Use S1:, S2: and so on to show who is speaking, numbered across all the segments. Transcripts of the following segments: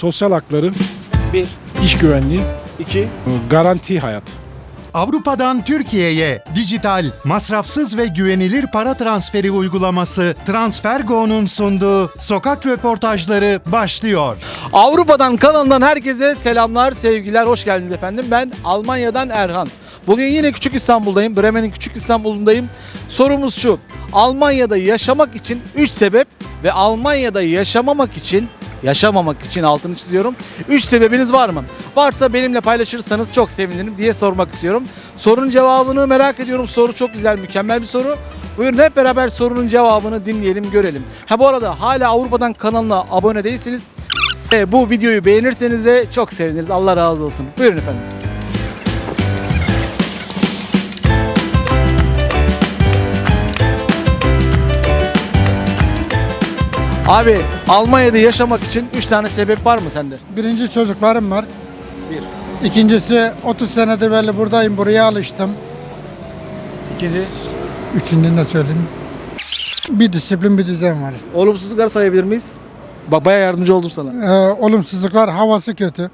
S1: sosyal hakları,
S2: 1,
S1: iş güvenliği,
S2: 2,
S1: garanti hayat.
S3: Avrupa'dan Türkiye'ye dijital, masrafsız ve güvenilir para transferi uygulaması Transfergo'nun sunduğu sokak röportajları başlıyor.
S2: Avrupa'dan kanalından herkese selamlar, sevgiler, hoş geldiniz efendim. Ben Almanya'dan Erhan. Bugün yine Küçük İstanbul'dayım. Bremen'in Küçük İstanbul'undayım. Sorumuz şu. Almanya'da yaşamak için 3 sebep ve Almanya'da yaşamamak için yaşamamak için altını çiziyorum. 3 sebebiniz var mı? Varsa benimle paylaşırsanız çok sevinirim diye sormak istiyorum. Sorunun cevabını merak ediyorum. Soru çok güzel, mükemmel bir soru. Buyurun hep beraber sorunun cevabını dinleyelim, görelim. Ha bu arada hala Avrupa'dan kanalına abone değilsiniz. ve bu videoyu beğenirseniz de çok seviniriz. Allah razı olsun. Buyurun efendim. Abi Almanya'da yaşamak için 3 tane sebep var mı sende?
S4: Birinci çocuklarım var.
S2: Bir.
S4: İkincisi 30 senedir böyle buradayım. Buraya alıştım.
S2: İkinci.
S4: Üçüncü ne söyleyeyim? Bir disiplin bir düzen var.
S2: Olumsuzluklar sayabilir miyiz? Bak bayağı yardımcı oldum sana.
S4: Ee, olumsuzluklar havası kötü.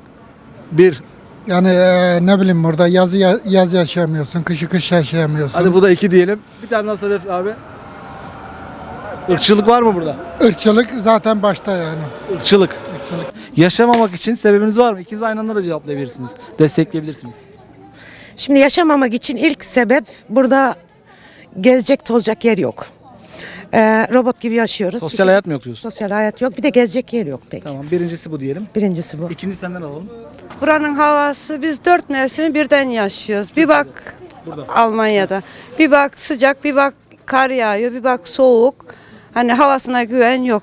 S2: Bir.
S4: Yani ee, ne bileyim burada yazı ya- yaz yaşayamıyorsun, kışı kış yaşayamıyorsun.
S2: Hadi bu da iki diyelim. Bir tane daha sebep abi. Irkçılık var mı burada?
S4: Irkçılık zaten başta yani.
S2: Irkçılık.
S4: Irkçılık.
S2: Yaşamamak için sebebiniz var mı? İkiniz aynı anda da cevaplayabilirsiniz. Destekleyebilirsiniz.
S5: Şimdi yaşamamak için ilk sebep burada gezecek tozacak yer yok. Ee, robot gibi yaşıyoruz.
S2: Sosyal
S5: Bir şey-
S2: hayat mı yok diyorsun?
S5: Sosyal hayat yok. Bir de gezecek yer yok pek.
S2: Tamam birincisi bu diyelim.
S5: Birincisi bu.
S2: İkinci senden alalım.
S6: Buranın havası biz dört mevsimi birden yaşıyoruz. Bir bak Almanya'da. Bir bak sıcak, bir bak kar yağıyor, bir bak soğuk. Hani havasına güven yok.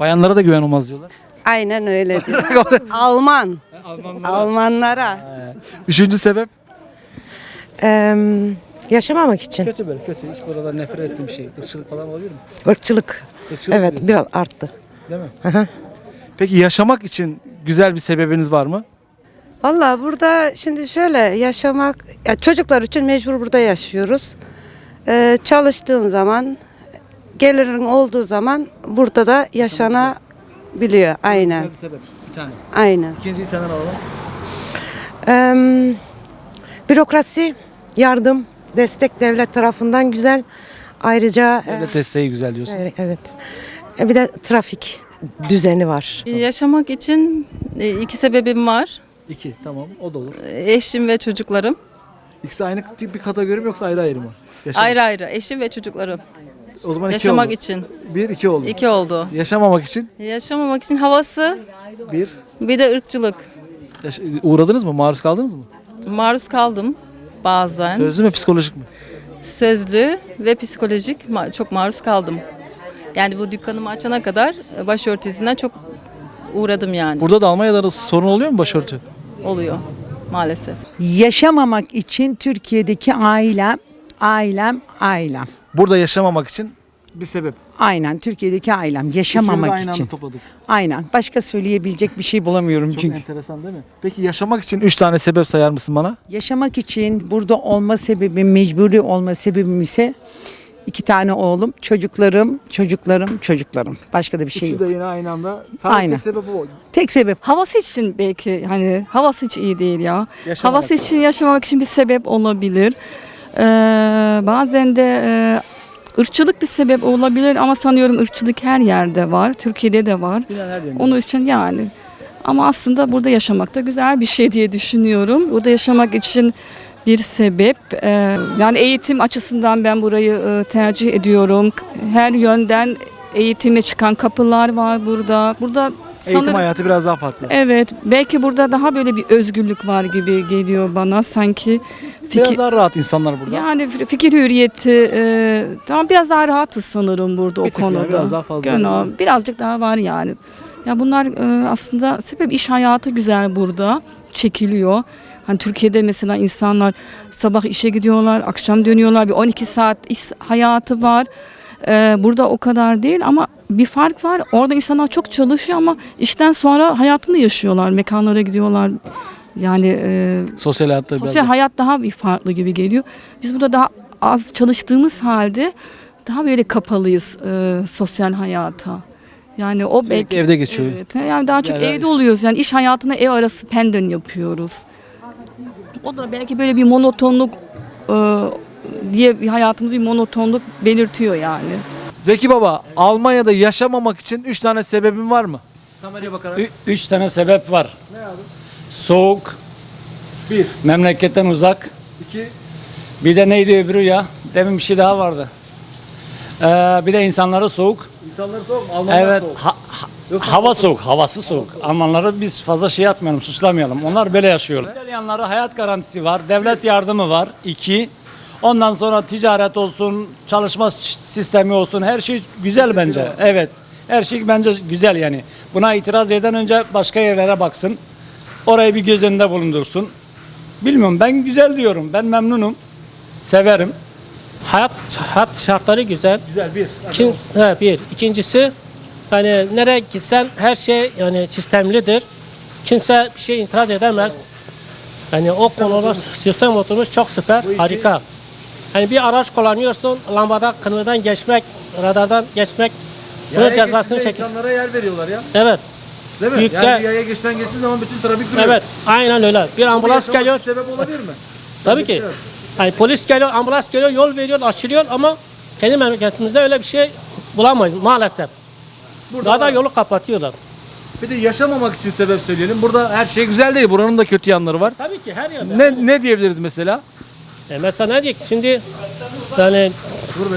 S2: Bayanlara da güven olmaz diyorlar.
S6: Aynen öyle diyor. Alman. Almanlara.
S2: Üçüncü sebep?
S5: Ee, yaşamamak için.
S2: Kötü böyle kötü. Hiç buralar nefret ettiğim şey. Irkçılık falan olabilir mi?
S5: Irkçılık.
S2: Irkçılık
S5: Evet
S2: diyorsun,
S5: biraz arttı.
S2: Değil mi? Peki yaşamak için güzel bir sebebiniz var mı?
S6: Valla burada şimdi şöyle yaşamak, ya çocuklar için mecbur burada yaşıyoruz. Ee, çalıştığın zaman, gelirin olduğu zaman burada da yaşanabiliyor. Aynen,
S2: Güzel bir sebep. Bir tane.
S6: aynen.
S2: İkinciyi senden alalım.
S5: Ee, bürokrasi, yardım, destek devlet tarafından güzel. Ayrıca e,
S2: Devlet desteği güzel diyorsun.
S5: evet, evet. E, bir de trafik düzeni var.
S7: Yaşamak için e, iki sebebim var.
S2: İki. Tamam. O da olur.
S7: Eşim ve çocuklarım.
S2: İkisi aynı tip bir kategori mi yoksa ayrı ayrı mı? Yaşamak.
S7: Ayrı ayrı. Eşim ve çocuklarım.
S2: O zaman iki
S7: Yaşamak
S2: oldu.
S7: için.
S2: Bir, iki oldu.
S7: iki oldu.
S2: Yaşamamak için
S7: Yaşamamak için havası
S2: bir.
S7: bir de ırkçılık.
S2: Yaş- uğradınız mı? Maruz kaldınız mı?
S7: Maruz kaldım bazen.
S2: Sözlü mü psikolojik mi?
S7: Sözlü ve psikolojik ma- çok maruz kaldım. Yani bu dükkanımı açana kadar e, başörtüsünden çok uğradım yani.
S2: Burada da Almanya'da da sorun oluyor mu başörtü?
S7: Oluyor maalesef.
S8: yaşamamak için Türkiye'deki ailem, ailem, ailem.
S2: Burada yaşamamak için bir sebep.
S8: Aynen Türkiye'deki ailem
S2: Üçünü de
S8: yaşamamak
S2: aynı
S8: için.
S2: anda topladık.
S8: Aynen. Başka söyleyebilecek bir şey bulamıyorum
S2: Çok
S8: çünkü.
S2: enteresan değil mi? Peki yaşamak için üç tane sebep sayar mısın bana?
S8: Yaşamak için burada olma sebebim, mecburi olma sebebim ise iki tane oğlum, çocuklarım, çocuklarım, çocuklarım. Başka da bir şey
S2: Üçü
S8: yok.
S2: de yine aynı anda. Sadece
S8: Aynen.
S2: tek sebebi o.
S8: Tek sebep
S9: Havası için belki hani havası hiç iyi değil ya.
S2: Yaşamamak
S9: havası için yaşamamak için bir sebep olabilir. Ee, bazen de e, ırkçılık bir sebep olabilir ama sanıyorum ırkçılık her yerde var. Türkiye'de de var. Onun için yani ama aslında burada yaşamak da güzel bir şey diye düşünüyorum. Burada yaşamak için bir sebep. e, yani eğitim açısından ben burayı e, tercih ediyorum. Her yönden eğitime çıkan kapılar var burada. Burada
S2: Eğitim
S9: sanırım-
S2: hayatı biraz daha farklı.
S9: Evet, belki burada daha böyle bir özgürlük var gibi geliyor bana sanki.
S2: Biraz
S9: Fikir,
S2: daha rahat insanlar burada.
S9: yani fi- fikir hürriyeti, e, tamam biraz daha rahatız sanırım burada
S2: Bir
S9: o
S2: yani,
S9: konuda.
S2: biraz daha fazla.
S9: Gene birazcık daha var yani. Ya bunlar e, aslında sebep iş hayatı güzel burada, çekiliyor. Hani Türkiye'de mesela insanlar sabah işe gidiyorlar, akşam dönüyorlar. Bir 12 saat iş hayatı var. E, burada o kadar değil ama bir fark var. Orada insanlar çok çalışıyor ama işten sonra hayatını yaşıyorlar. Mekanlara gidiyorlar. Yani e,
S2: Sosyal hayatta biraz
S9: sosyal
S2: daha-
S9: hayat daha bir farklı gibi geliyor. Biz burada daha az çalıştığımız halde daha böyle kapalıyız e, sosyal hayata. Yani o
S2: Sürekli
S9: belki
S2: evde geçiyor.
S9: Evet. Yani daha çok
S2: Yani
S9: evde oluyoruz. Yani iş hayatına ev arası penden yapıyoruz. O da belki böyle bir monotonluk e, diye bir hayatımızda bir monotonluk belirtiyor yani.
S2: Zeki Baba, Almanya'da yaşamamak için 3 tane sebebin var mı? Kameraya bakarak.
S10: Ü- Üç tane sebep var. Soğuk,
S2: Bir.
S10: memleketten uzak.
S2: İki.
S10: Bir de neydi öbürü ya? Demin bir şey daha vardı. Ee, bir de insanları soğuk.
S2: İnsanları soğuk mu? Almanlar
S10: evet,
S2: soğuk.
S10: ha- ha- hava soğuk, havası soğuk. Almanları biz fazla şey yapmayalım, suçlamayalım. Onlar böyle yaşıyorlar. Güzel yanları hayat garantisi var, devlet yardımı var. İki. Ondan sonra ticaret olsun, çalışma sistemi olsun, her şey güzel bence. Evet, her şey bence güzel yani. Buna itiraz eden önce başka yerlere baksın. Orayı bir göz önünde bulundursun. Bilmiyorum ben güzel diyorum. Ben memnunum. Severim.
S11: Hayat hayat şartları güzel.
S2: Güzel bir.
S11: İkin, ha, bir. İkincisi hani nereye gitsen her şey yani sistemlidir. Kimse bir şey itiraz edemez. Yani o konuda sistem oturmuş çok süper, harika. Hani bir araç kullanıyorsun, lambada kırmızıdan geçmek, radardan geçmek, bunun
S2: Yaya
S11: cezasını
S2: geçişinde insanlara yer veriyorlar ya.
S11: Evet,
S2: Değil mi?
S11: Büyükler-
S2: Yani bir yaya geçten geçtiği zaman bütün trafik duruyor.
S11: evet, aynen öyle. Bir
S2: Bu
S11: ambulans
S2: yaşamak
S11: geliyor,
S2: sebep olabilir mi?
S11: tabii ki. Hani polis geliyor, ambulans geliyor, yol veriyor, açılıyor ama kendi memleketimizde öyle bir şey bulamayız maalesef. Daha da
S2: var.
S11: yolu kapatıyorlar.
S2: Bir de yaşamamak için sebep söyleyelim. Burada her şey güzel değil. Buranın da kötü yanları var.
S11: Tabii ki her yerde.
S2: Ne ne diyebiliriz mesela?
S11: E mesela ne diyeyim şimdi yani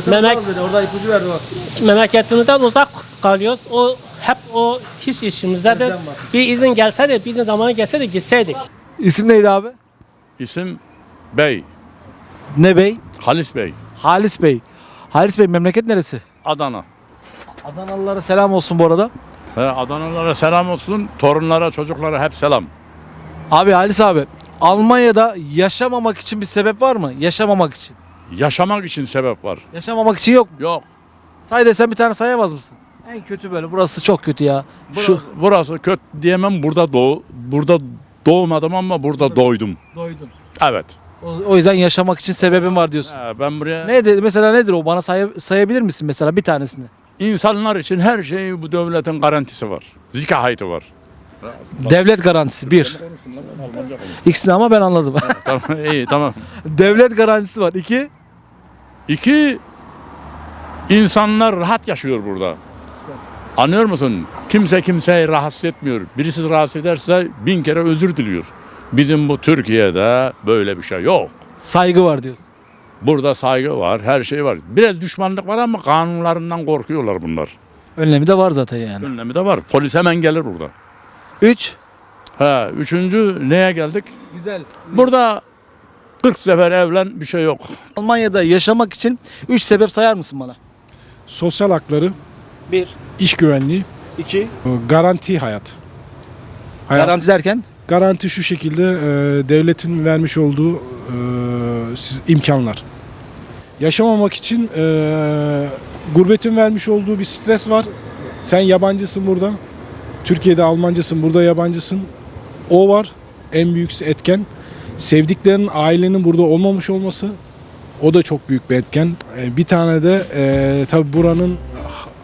S11: Memek-.
S2: Orada ipucu verdi bak.
S11: memleketimizden uzak kalıyoruz. O hep o his işimizdedir. Bir izin gelse de bir izin zamanı gelse de gitseydik.
S2: İsim neydi abi?
S12: İsim Bey,
S2: Ne Bey?
S12: Halis Bey,
S2: Halis Bey. Halis Bey memleket neresi?
S12: Adana.
S2: Adanalılara selam olsun bu arada.
S12: He, Adanalılara selam olsun, torunlara, çocuklara hep selam.
S2: Abi Halis abi Almanya'da yaşamamak için bir sebep var mı? Yaşamamak için.
S12: Yaşamak için sebep var.
S2: Yaşamamak için yok mu?
S12: Yok.
S2: Say desem bir tane sayamaz mısın? En kötü böyle. Burası çok kötü ya.
S12: Burası,
S2: Şu.
S12: burası kötü diyemem. Burada doğ, burada doğmadım ama burada doydum.
S2: Doydun.
S12: Evet.
S2: O, o yüzden yaşamak için sebebim var diyorsun.
S12: He, ben buraya
S2: Ne mesela nedir o? Bana say- sayabilir misin mesela bir tanesini?
S12: insanlar için her şey bu devletin garantisi var. Zikahayeti var.
S2: Devlet garantisi bir. İkisini ama ben anladım.
S12: tamam, iyi tamam.
S2: Devlet garantisi var. İki.
S12: İki, insanlar rahat yaşıyor burada. Anlıyor musun? Kimse kimseyi rahatsız etmiyor. Birisi rahatsız ederse bin kere özür diliyor. Bizim bu Türkiye'de böyle bir şey yok.
S2: Saygı var diyorsun.
S12: Burada saygı var, her şey var. Biraz düşmanlık var ama kanunlarından korkuyorlar bunlar.
S2: Önlemi de var zaten yani.
S12: Önlemi de var. Polis hemen gelir burada.
S2: Üç.
S12: Ha, üçüncü neye geldik?
S2: Güzel.
S12: Burada 40 sefer evlen bir şey yok.
S2: Almanya'da yaşamak için üç sebep sayar mısın bana?
S1: Sosyal hakları,
S2: Bir.
S1: iş güvenliği,
S2: iki.
S1: garanti hayat. Hayat-
S2: Garanti derken?
S1: Garanti şu şekilde e, devletin vermiş olduğu e, siz- imkanlar. Yaşamamak için e, gurbetin vermiş olduğu bir stres var. Sen yabancısın burada. Türkiye'de Almancısın, burada yabancısın. O var. En büyük etken. Sevdiklerin, ailenin burada olmamış olması. O da çok büyük bir etken. E, bir tane de e, tabii buranın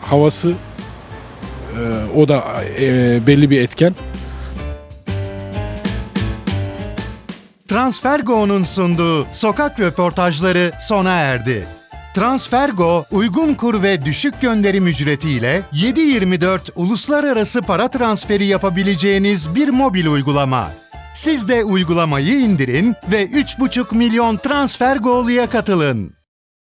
S1: havası e, o da e, belli bir etken.
S3: Transfergo'nun sunduğu sokak röportajları sona erdi. Transfergo uygun kur ve düşük gönderim ücretiyle 7/24 uluslararası para transferi yapabileceğiniz bir mobil uygulama. Siz de uygulamayı indirin ve 3,5 milyon Transfergo'luya katılın.